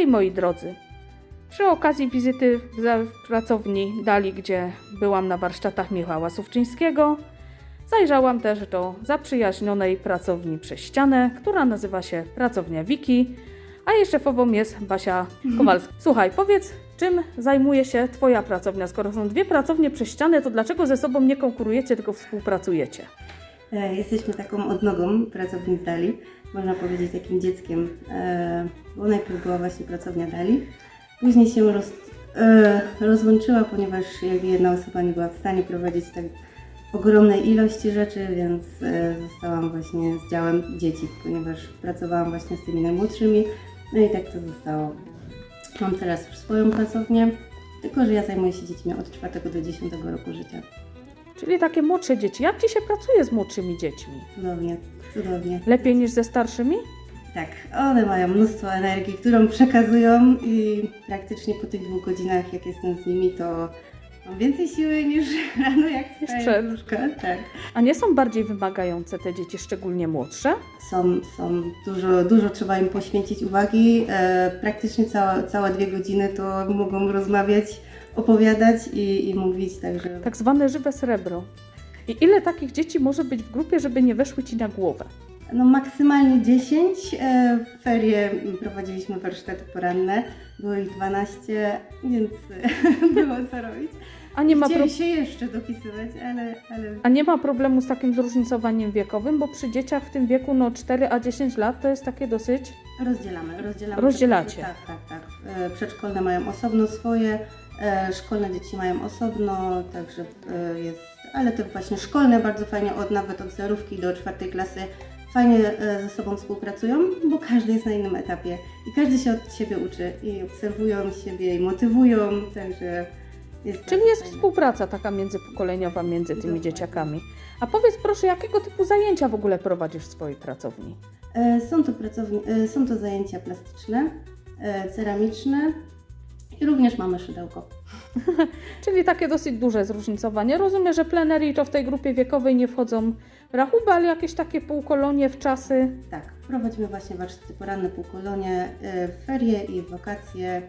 Hej moi drodzy! Przy okazji wizyty w pracowni Dali, gdzie byłam na warsztatach Michała Sówczyńskiego, zajrzałam też do zaprzyjaźnionej pracowni przez ścianę, która nazywa się Pracownia Wiki, a jej szefową jest Basia Kowalska. Słuchaj, powiedz, czym zajmuje się Twoja pracownia? Skoro są dwie pracownie przez ścianę, to dlaczego ze sobą nie konkurujecie, tylko współpracujecie? E, Jesteśmy taką odnogą pracowni z Dali, można powiedzieć takim dzieckiem, e, bo najpierw była właśnie pracownia Dali, później się roz, e, rozłączyła, ponieważ jakby jedna osoba nie była w stanie prowadzić tak ogromnej ilości rzeczy, więc zostałam właśnie z działem dzieci, ponieważ pracowałam właśnie z tymi najmłodszymi, no i tak to zostało. Mam teraz już swoją pracownię, tylko że ja zajmuję się dziećmi od 4 do 10 roku życia. Czyli takie młodsze dzieci. Jak Ci się pracuje z młodszymi dziećmi? Cudownie, cudownie. Lepiej niż ze starszymi? Tak, one mają mnóstwo energii, którą przekazują i praktycznie po tych dwóch godzinach, jak jestem z nimi, to mam więcej siły niż rano, jak wstaję przed. z łóżka. Tak. A nie są bardziej wymagające te dzieci, szczególnie młodsze? Są, są dużo, dużo trzeba im poświęcić uwagi. E, praktycznie cała, całe dwie godziny to mogą rozmawiać, opowiadać i, i mówić, także Tak zwane żywe srebro. I ile takich dzieci może być w grupie, żeby nie weszły Ci na głowę? no maksymalnie 10. E, w ferie prowadziliśmy warsztaty poranne, było ich 12, więc było co robić. A nie ma, pro... Chcieli się jeszcze dopisywać, ale, ale A nie ma problemu z takim zróżnicowaniem wiekowym, bo przy dzieciach w tym wieku no 4 a 10 lat to jest takie dosyć... rozdzielamy. rozdzielamy Rozdzielacie. Tak, tak, tak. E, Przedszkolne mają osobno swoje, e, szkolne dzieci mają osobno, także e, jest, ale te właśnie szkolne bardzo fajnie, od nawet od zerówki do czwartej klasy fajnie ze sobą współpracują, bo każdy jest na innym etapie i każdy się od siebie uczy i obserwują siebie i motywują, także jest Czyli bardzo jest współpraca taka międzypokoleniowa między tymi dzieciakami. A powiedz proszę, jakiego typu zajęcia w ogóle prowadzisz w swojej pracowni? E, Są to, pracowni- e, są to zajęcia plastyczne, e, ceramiczne i również mamy szydełko. Czyli takie dosyć duże zróżnicowanie. Rozumiem, że plenery to w tej grupie wiekowej nie wchodzą w rachubę, ale jakieś takie półkolonie w czasy. Tak, prowadzimy właśnie warsztaty poranne, półkolonie, e, w ferie i w wakacje.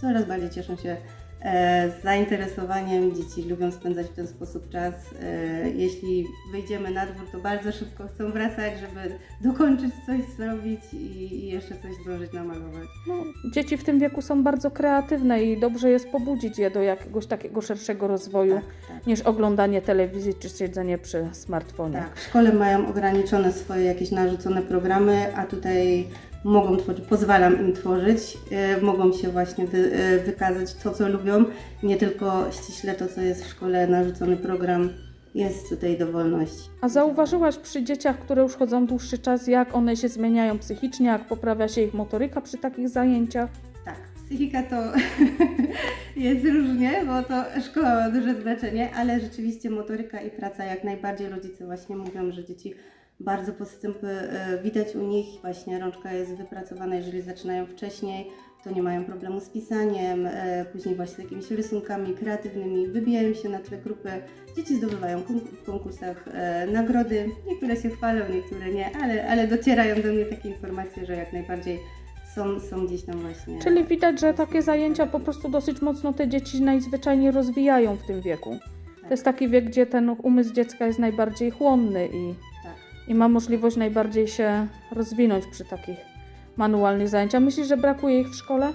Coraz bardziej cieszą się e, zainteresowaniem. Dzieci lubią spędzać w ten sposób czas. E, jeśli wyjdziemy na dwór, to bardzo szybko chcą wracać, żeby dokończyć coś zrobić i, i jeszcze coś zdążyć namalować. No, dzieci w tym wieku są bardzo kreatywne i dobrze jest pobudzić je do jakiegoś takiego szerszego rozwoju Tak, tak. niż oglądanie telewizji czy siedzenie przy smartfonie. Tak, w szkole mają ograniczone swoje jakieś narzucone programy, a tutaj mogą tworzyć, pozwalam im tworzyć, e, mogą się właśnie wy, e, wykazać to, co lubią, nie tylko ściśle to, co jest w szkole narzucony program, jest tutaj dowolność. A zauważyłaś przy dzieciach, które już chodzą dłuższy czas, jak one się zmieniają psychicznie, jak poprawia się ich motoryka przy takich zajęciach? Tak, psychika to jest różnie, bo to szkoła ma duże znaczenie, ale rzeczywiście motoryka i praca jak najbardziej rodzice właśnie mówią, że dzieci bardzo postępy e, widać u nich, właśnie rączka jest wypracowana, jeżeli zaczynają wcześniej, to nie mają problemu z pisaniem, e, później właśnie jakimiś rysunkami kreatywnymi, wybijają się na tle grupy, dzieci zdobywają w konkursach e, nagrody, niektóre się chwalą, niektóre nie, ale, ale docierają do mnie takie informacje, że jak najbardziej są, są gdzieś tam właśnie. Czyli widać, że takie zajęcia po prostu dosyć mocno te dzieci najzwyczajniej rozwijają w tym wieku. To jest taki wiek, gdzie ten umysł dziecka jest najbardziej chłonny i, Tak. I ma możliwość najbardziej się rozwinąć przy takich manualnych zajęciach. Myślisz, że brakuje ich w szkole?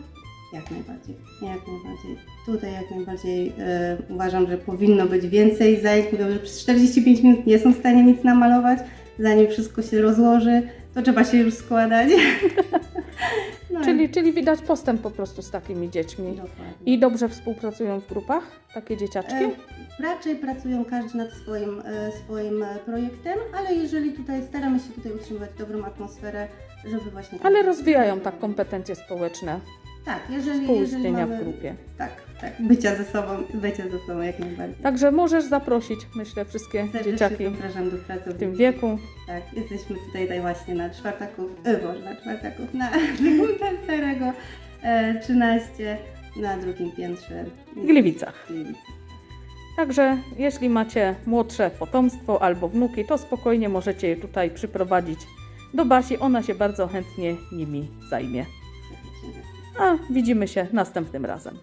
Jak najbardziej, jak najbardziej. Tutaj jak najbardziej e, uważam, że powinno być więcej zajęć. Mówią, że przez 45 minut nie są w stanie nic namalować. Zanim wszystko się rozłoży, to trzeba się już składać. no, Czyli, czyli widać postęp po prostu z takimi dziećmi. Dokładnie. I dobrze współpracują w grupach takie dzieciaczki? E, raczej pracują każdy nad swoim, e, swoim e, projektem, ale jeżeli tutaj staramy się tutaj utrzymywać dobrą atmosferę, żeby właśnie... Ale rozwijają tak kompetencje społeczne, Tak, jeżeli, jeżeli mamy... w grupie. Tak, tak, bycia ze sobą, bycia ze sobą jak najbardziej. Także możesz zaprosić, myślę, wszystkie Serdecznie dzieciaki zapraszam do pracy w tym wieku. Tak, jesteśmy tutaj, tutaj właśnie na czwartaków, e, Boże, na czwartaków, na Starego e, 13 na drugim piętrze. W Gliwicach. W Gliwicach. Także jeśli macie młodsze potomstwo albo wnuki, to spokojnie możecie je tutaj przyprowadzić do Basi. Ona się bardzo chętnie nimi zajmie. A widzimy się następnym razem.